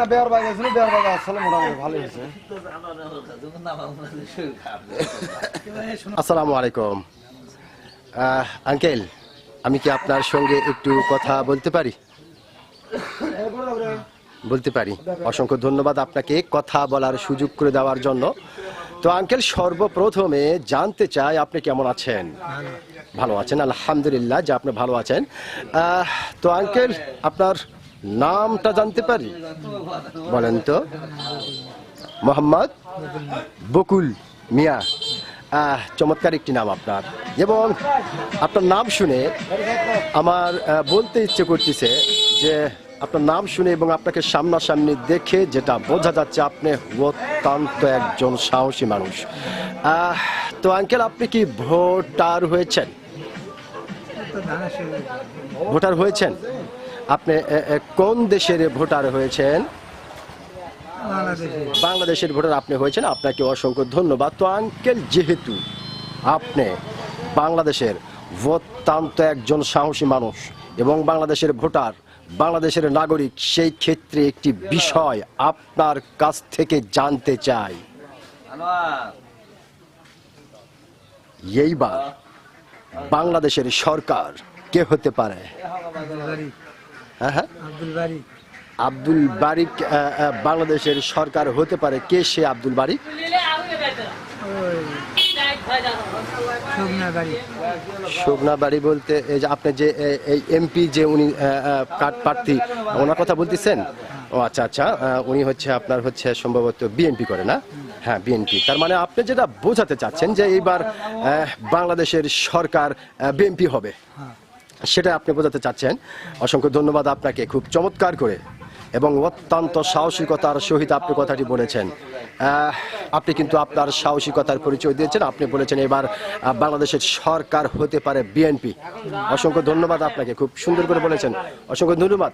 না বেয়ার বাগ আছে বেয়ার বাগ আসলে মোটামুটি ভালো হয়েছে আসসালামু আলাইকুম। আঙ্কেল আমি কি আপনার সঙ্গে একটু কথা বলতে পারি? বলতে পারি। অসংখ্য ধন্যবাদ আপনাকে কথা বলার সুযোগ করে দেওয়ার জন্য। তো আঙ্কেল সর্বপ্রথমে জানতে চাই আপনি কেমন আছেন? ভালো আছেন আলহামদুলিল্লাহ যে আপনি ভালো আছেন। তো আঙ্কেল আপনার নামটা জানতে পারি? বলেন তো। মোহাম্মদ বকুল মিয়া। চমৎকার একটি নাম আপনার। এবং আপনার নাম শুনে আমার বলতে ইচ্ছে করতেছে যে আপনার নাম শুনে এবং আপনাকে সামনাসামনি দেখে যেটা বোঝা যাচ্ছে আপনি অত্যন্ত একজন সাহসী মানুষ। তো আঙ্কেল, আপনি কি ভোটার হয়েছেন? ভোটার হয়েছেন? আপনি কোন দেশের ভোটার হয়েছেন? বাংলাদেশের। ভোটার আপনি হয়েছেন। আপনাকে অসংখ্য ধন্যবাদ তো আঙ্কেল যেহেতু আপনি বাংলাদেশের অত্যন্ত একজন সাহসী মানুষ এবং বাংলাদেশের ভোটার বাংলাদেশের নাগরিক সেই ক্ষেত্রে একটি বিষয় আপনার কাছ থেকে জানতে চাই। এইবার বাংলাদেশের সরকার কে হতে পারে? হ্যাঁ হ্যাঁ। আব্দুল বারি আব্দুল বারিক বাংলাদেশের সরকার হতে পারে। কে সে আব্দুল বারিক? শুকনা বাড়ি বলতে এই যে আপনি যে এই এমপি যে উনি কার্ড প্রার্থী ওনার কথা বলতেছেন? ও আচ্ছা আচ্ছা উনি হচ্ছে আপনার হচ্ছে সম্ভবত বিএনপি করে না? হ্যাঁ বিএনপি। তার মানে আপনি যেটা বোঝাতে চাচ্ছেন যে এইবার বাংলাদেশের সরকার বিএনপি হবে। সেটা আপনি বোঝাতে চাচ্ছেন। অসংখ্য ধন্যবাদ আপনাকে খুব চমৎকার করে এবং অত্যন্ত সাহসিকতার সহিত আপনি কথাটি বলেছেন। আপনি কিন্তু আপনার সাহসিকতার পরিচয় দিয়েছেন। আপনি বলেছেন এবার বাংলাদেশের সরকার হতে পারে বিএনপি। অসংখ্য ধন্যবাদ আপনাকে, খুব সুন্দর করে বলেছেন। অসংখ্য ধন্যবাদ।